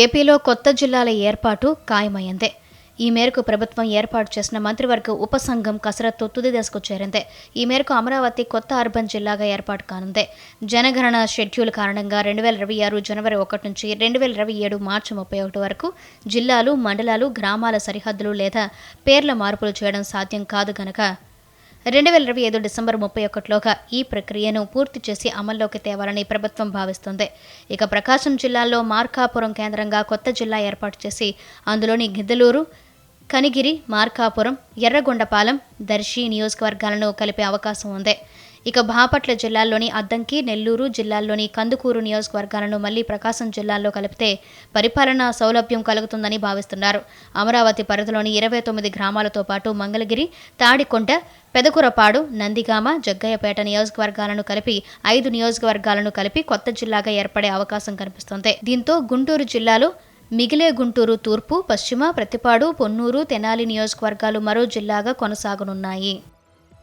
ఏపీలో కొత్త జిల్లాల ఏర్పాటు ఖాయమైంది. ఈ మేరకు ప్రభుత్వం ఏర్పాటు చేసిన మంత్రివర్గ ఉపసంఘం కసరత్తు తుది దశకు చేరింది. ఈ మేరకు అమరావతి కొత్త అర్బన్ జిల్లాగా ఏర్పాటు కానుంది. జనగణన షెడ్యూల్ కారణంగా రెండు వేల ఇరవై ఆరు జనవరి ఒకటి నుంచి రెండు వేల ఇరవై ఏడు మార్చి ముప్పై ఒకటి వరకు జిల్లాలు మండలాలు గ్రామాల సరిహద్దులు లేదా పేర్ల మార్పులు చేయడం సాధ్యం కాదు గనక రెండు వేల ఇరవై ఐదు డిసెంబర్ ముప్పై ఒకటిలోగా ఈ ప్రక్రియను పూర్తి చేసి అమల్లోకి తేవాలని ప్రభుత్వం భావిస్తుంది. ఇక ప్రకాశం జిల్లాలో మార్కాపురం కేంద్రంగా కొత్త జిల్లా ఏర్పాటు చేసి అందులోని గిద్దలూరు కనిగిరి మార్కాపురం ఎర్రగొండపాలెం దర్శి నియోజకవర్గాలను కలిపే అవకాశం ఉంది. ఇక బాపట్ల జిల్లాలోని అద్దంకి నెల్లూరు జిల్లాల్లోని కందుకూరు నియోజకవర్గాలను మళ్ళీ ప్రకాశం జిల్లాల్లో కలిపితే పరిపాలనా సౌలభ్యం కలుగుతుందని భావిస్తున్నారు. అమరావతి పరిధిలోని ఇరవై తొమ్మిది గ్రామాలతో పాటు మంగళగిరి తాడికొండ పెదకురపాడు నందిగామ జగ్గయ్యపేట నియోజకవర్గాలను కలిపి ఐదు నియోజకవర్గాలను కలిపి కొత్త జిల్లాగా ఏర్పడే అవకాశం కనిపిస్తోంది. దీంతో గుంటూరు జిల్లాలో మిగిలే గుంటూరు తూర్పు పశ్చిమ ప్రతిపాడు పొన్నూరు తెనాలి నియోజకవర్గాలు మరో జిల్లాగా కొనసాగనున్నాయి.